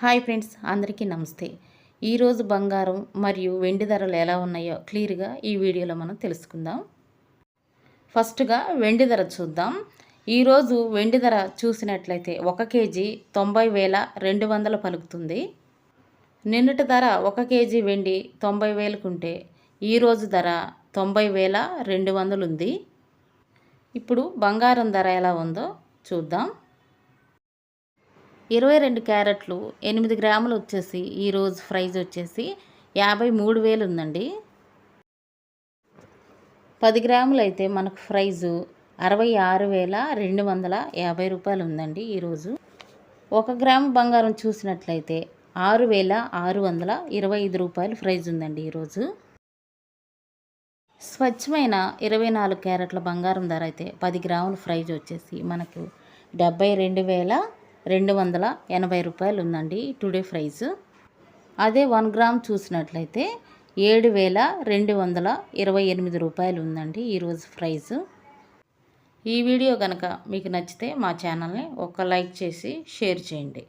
Hi friends అందరికీ నమస్తే. ఈరోజు బంగారం మరియు వెండి ధరలు ఎలా ఉన్నాయో క్లియర్గా ఈ వీడియోలో మనం తెలుసుకుందాం. ఫస్ట్గా వెండి ధర చూద్దాం. ఈరోజు వెండి ధర చూసినట్లయితే ఒక కేజీ తొంభై వేల రెండు వందలు పలుకుతుంది. నిన్నటి ధర ఒక కేజీ వెండి తొంభై వేలకుంటే ఈరోజు ధర తొంభై వేల రెండు వందలు ఉంది ఇప్పుడు బంగారం ధర ఎలా ఉందో చూద్దాం. ఇరవై రెండు క్యారెట్లు ఎనిమిది గ్రాములు వచ్చేసి ఈరోజు ప్రైజ్ వచ్చేసి యాభై మూడు వేలు ఉందండి. పది గ్రాములు అయితే మనకు ప్రైజు అరవై ఆరు వేల రెండు వందల యాభై రూపాయలు ఉందండి ఈరోజు ఒక గ్రాము బంగారం చూసినట్లయితే ఆరు వేల ఆరు వందల ఇరవై ఐదు రూపాయలు ప్రైజ్ ఉందండి ఈరోజు స్వచ్ఛమైన ఇరవై నాలుగు క్యారెట్ల బంగారం ధర అయితే పది గ్రాముల ప్రైజ్ వచ్చేసి మనకు డెబ్బై రెండు వేల రెండు వందల ఎనభై రూపాయలు ఉందండి టుడే ప్రైస్. అదే వన్ గ్రామ్ చూసినట్లయితే ఏడు వేల రెండు వందల ఇరవై ఎనిమిది రూపాయలు ఉందండి ఈరోజు ప్రైస్. ఈ వీడియో కనుక మీకు నచ్చితే మా ఛానల్ని ఒక లైక్ చేసి షేర్ చేయండి.